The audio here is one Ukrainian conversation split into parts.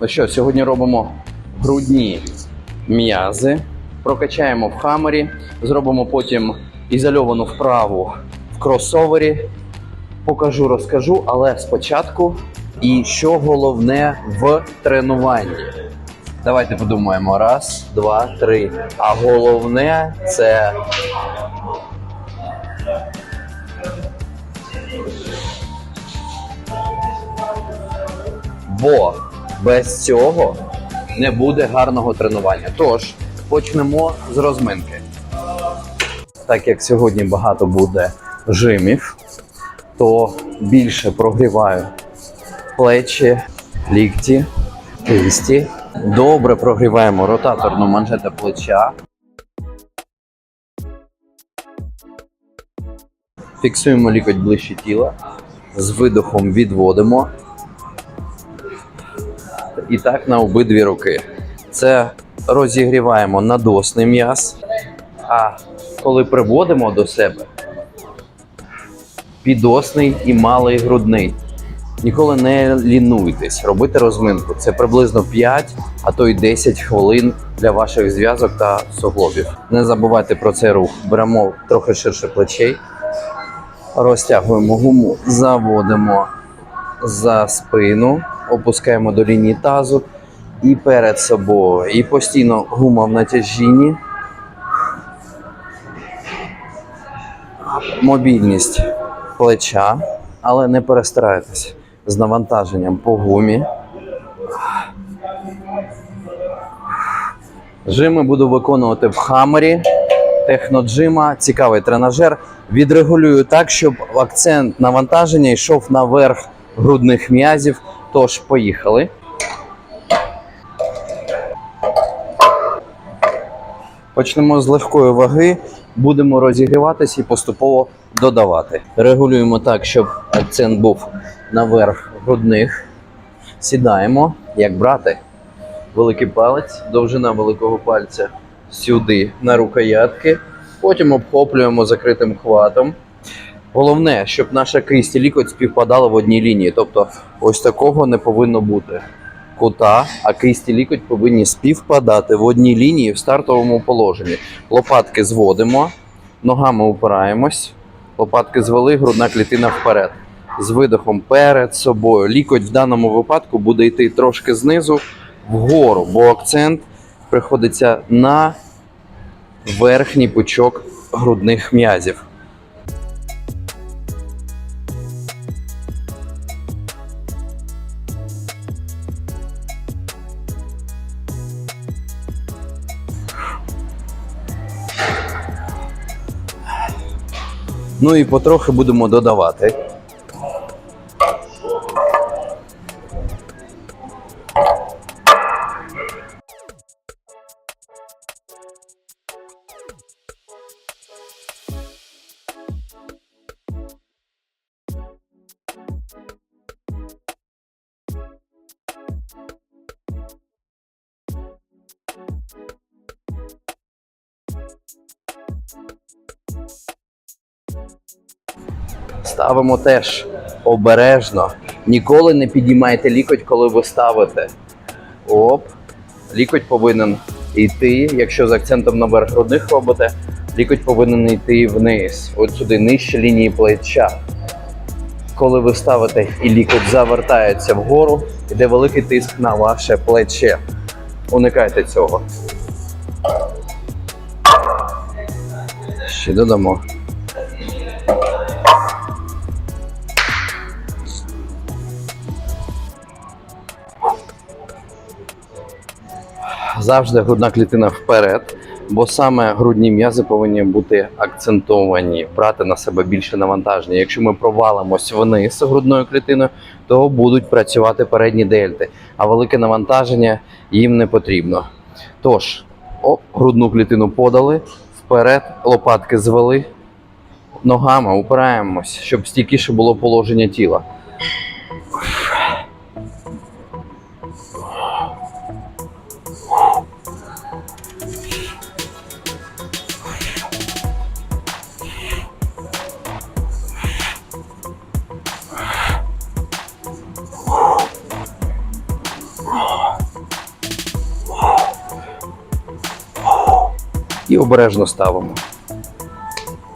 Ну що, сьогодні робимо грудні м'язи, прокачаємо в хамері, зробимо потім ізольовану вправу в кросовері. Покажу, розкажу, але спочатку і що головне в тренуванні. Давайте подумаємо. Раз, два, три. А головне це бо без цього не буде гарного тренування. Тож почнемо з розминки. Так як сьогодні багато буде жимів, то більше прогріваю плечі, лікті, кисті. Добре прогріваємо ротаторну манжету плеча. Фіксуємо лікоть ближче тіла. З видохом відводимо. І так на обидві руки. Це розігріваємо надосний м'яз. А коли приводимо до себе, підосний і малий грудний. Ніколи не лінуйтесь, робити розминку. Це приблизно 5, а то й 10 хвилин для ваших зв'язок та суглобів. Не забувайте про цей рух. Беремо трохи ширше плечей, розтягуємо гуму, заводимо за спину, опускаємо до лінії тазу і перед собою. І постійно гума в натяжінні. Мобільність плеча, але не перестарайтесь з навантаженням по гумі. Жими буду виконувати в хамері. Техноджима, цікавий тренажер. Відрегулюю так, щоб акцент навантаження йшов наверх грудних м'язів. Тож, поїхали. Почнемо з легкої ваги, будемо розігріватися і поступово додавати. Регулюємо так, щоб акцент був наверх грудних. Сідаємо, як брати. Великий палець, довжина великого пальця сюди на рукоятки. Потім обхоплюємо закритим хватом. Головне, щоб наша кисть і лікоть співпадали в одній лінії. Тобто, ось такого не повинно бути кута, а кисть і лікоть повинні співпадати в одній лінії в стартовому положенні. Лопатки зводимо, ногами упираємось, лопатки звели, грудна клітина вперед. З видохом перед собою. Лікоть в даному випадку буде йти трошки знизу вгору, бо акцент приходиться на верхній пучок грудних м'язів. Ну і потрохи будемо додавати. Ставимо теж обережно. Ніколи не підіймайте лікоть, коли ви ставите. Оп. Лікоть повинен йти. Якщо з акцентом на верх грудних робите, лікоть повинен йти вниз. От сюди, нижче лінії плеча. Коли ви ставите і лікоть завертається вгору, йде великий тиск на ваше плече. Уникайте цього. Ще додамо. Завжди грудна клітина вперед, бо саме грудні м'язи повинні бути акцентовані, брати на себе більше навантаження. Якщо ми провалимось вниз грудною клітиною, то будуть працювати передні дельти, а велике навантаження їм не потрібно. Тож, оп, грудну клітину подали, вперед, лопатки звели, ногами упираємось, щоб стійкіше було положення тіла. І обережно ставимо.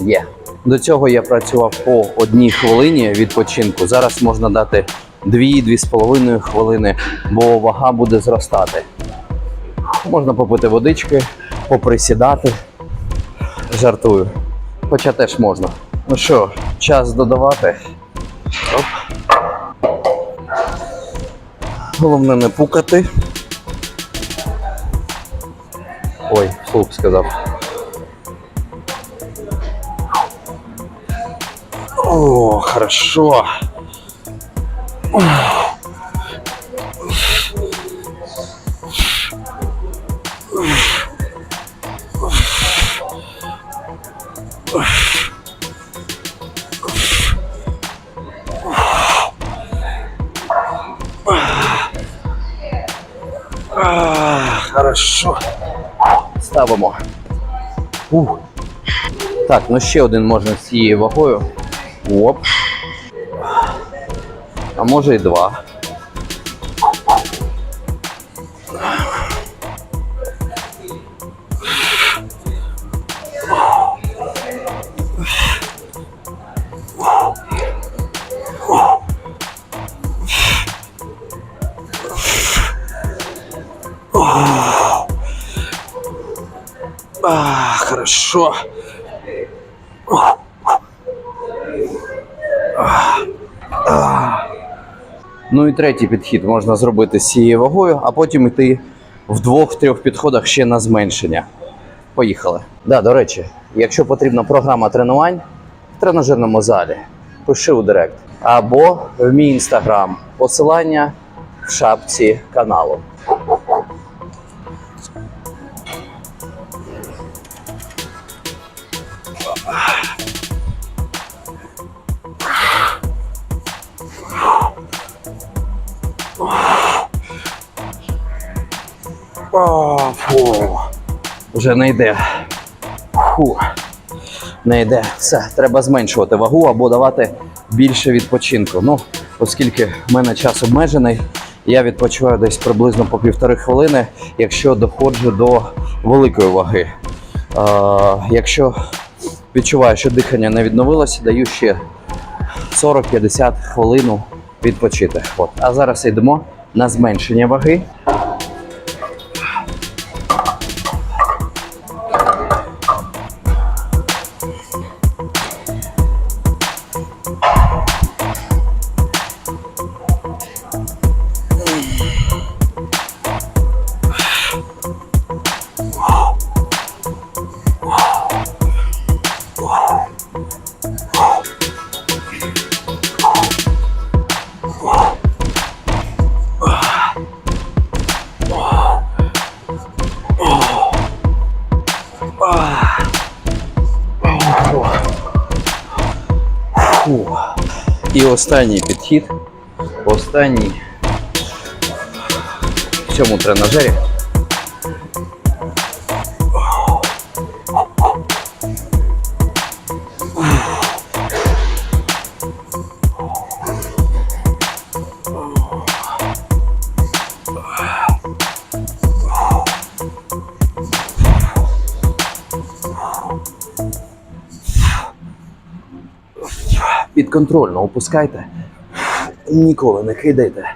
Є. До цього я працював по одній хвилині відпочинку. Зараз можна дати 2-2,5 хвилини, бо вага буде зростати. Можна попити водички, поприсідати. Жартую. Хоча теж можна. Ну що, час додавати. Оп. Головне не пукати. Ой, слух сказав. О, хорошо. А, Хорошо. Ставимо. Ух. Так, ну ще один можна з цією вагою. Оп. А може і два. Хорошо. Ну і третій підхід можна зробити з цією вагою, а потім йти в двох-трьох підходах ще на зменшення. Поїхали. Да, до речі, якщо потрібна програма тренувань в тренажерному залі, пиши у директ. Або в мій інстаграм. Посилання в шапці каналу. О, фу. Вже не йде. Фу. Не йде. Все, треба зменшувати вагу або давати більше відпочинку. Ну, оскільки в мене час обмежений, я відпочиваю десь приблизно по півтори хвилини, якщо доходжу до великої ваги. Е, якщо відчуваю, що дихання не відновилося, даю ще 40-50 хвилин відпочити. От. А зараз йдемо на зменшення ваги. Останній підхід. Останній в цьому тренажері. Підконтрольно опускайте. Ніколи не кидайте.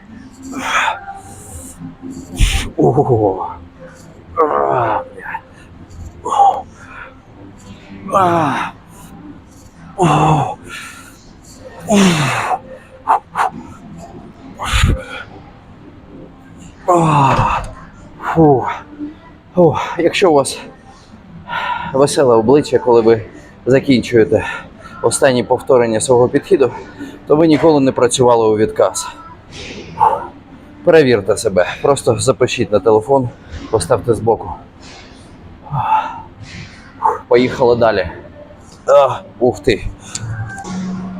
Ого. А. А. Якщо у вас веселе обличчя, коли ви закінчуєте останні повторення свого підхіду, то ви ніколи не працювали у відказ. Перевірте себе, просто запишіть на телефон, поставте збоку. Поїхали далі. А, ух ти.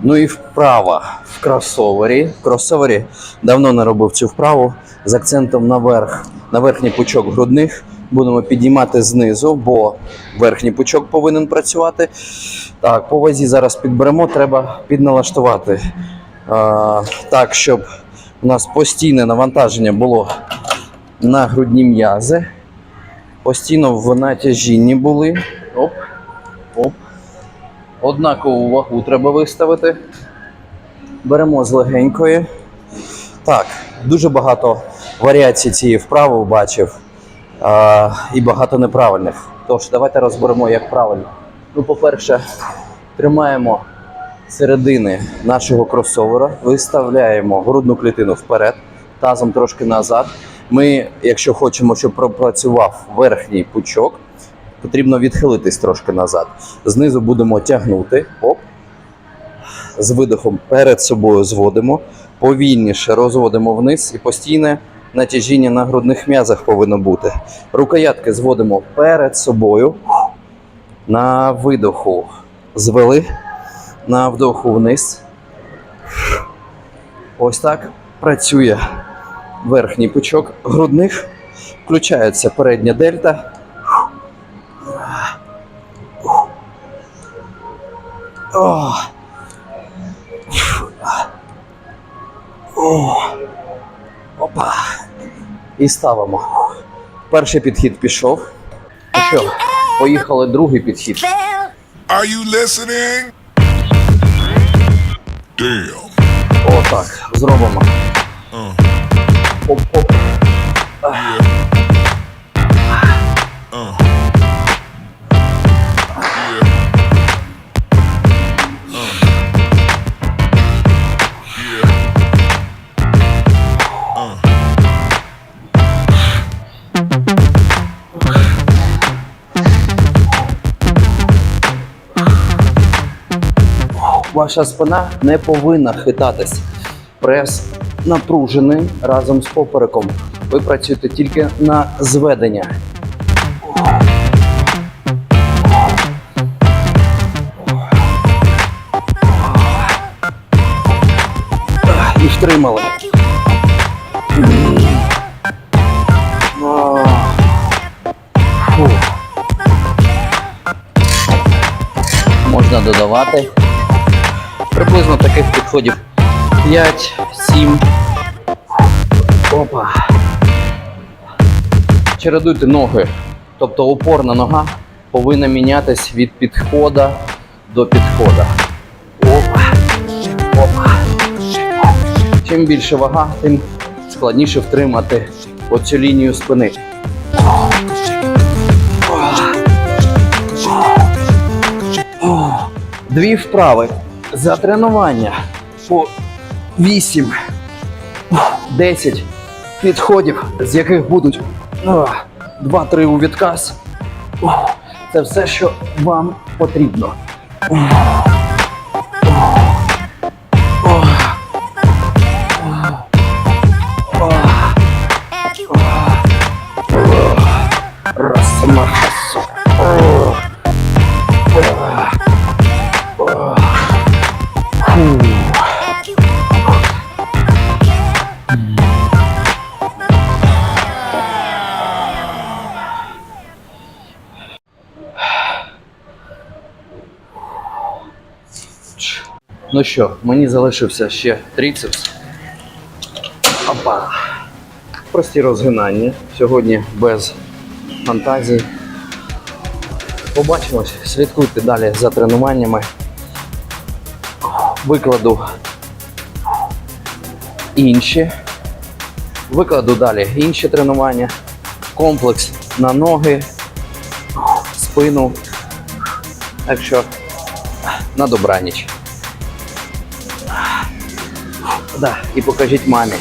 Ну і вправа в кросовері. В кросовері давно не робив цю вправу з акцентом наверх, на верхній пучок грудних. Будемо підіймати знизу, бо верхній пучок повинен працювати. Так, по вазі зараз підберемо, треба підналаштувати а, так, щоб у нас постійне навантаження було на грудні м'язи. постійно в натяжінні були. Оп, оп. Однакову вагу треба виставити. Беремо з легенької. Так, дуже багато варіацій цієї вправи бачив. А, і багато неправильних. Тож, давайте розберемо, як правильно. Ну, по-перше, тримаємо середини нашого кросовера, виставляємо грудну клітину вперед, тазом трошки назад. Ми, якщо хочемо, щоб пропрацював верхній пучок, потрібно відхилитись трошки назад. Знизу будемо тягнути. Оп. З видохом перед собою зводимо, повільніше розводимо вниз і постійне натяжіння на грудних м'язах повинно бути. Рукоятки зводимо перед собою. На видоху звели, на вдоху вниз. Ось так працює верхній пучок грудних. Включається передня дельта. О. О. Опа. І ставимо. Перший підхід пішов. Ну що, поїхали другий підхід. Are you listening? Damn. Отак. Зробимо. Оп-оп. Ваша спина не повинна хитатись. Прес напружений разом з попереком. Ви працюєте тільки на зведення. І втримали. Можна додавати. Приблизно таких підходів 5, 7. Опа. Чередуйте ноги. Тобто опорна нога повинна мінятись від підхода до підхода. Опа. Опа. Чим більше вага, тим складніше втримати оцю лінію спини. Дві вправи за тренування по 8, 10 підходів, з яких будуть 2-3 у відказ. Це все, що вам потрібно. Ну що, мені залишився ще трицепс. Опа. Прості розгинання. Сьогодні без фантазій. Побачимось, слідкуйте далі за тренуваннями. Викладу інші. Викладу далі інші тренування. Комплекс на ноги, спину. Так що на добраніч. Да, і покажіть мамі.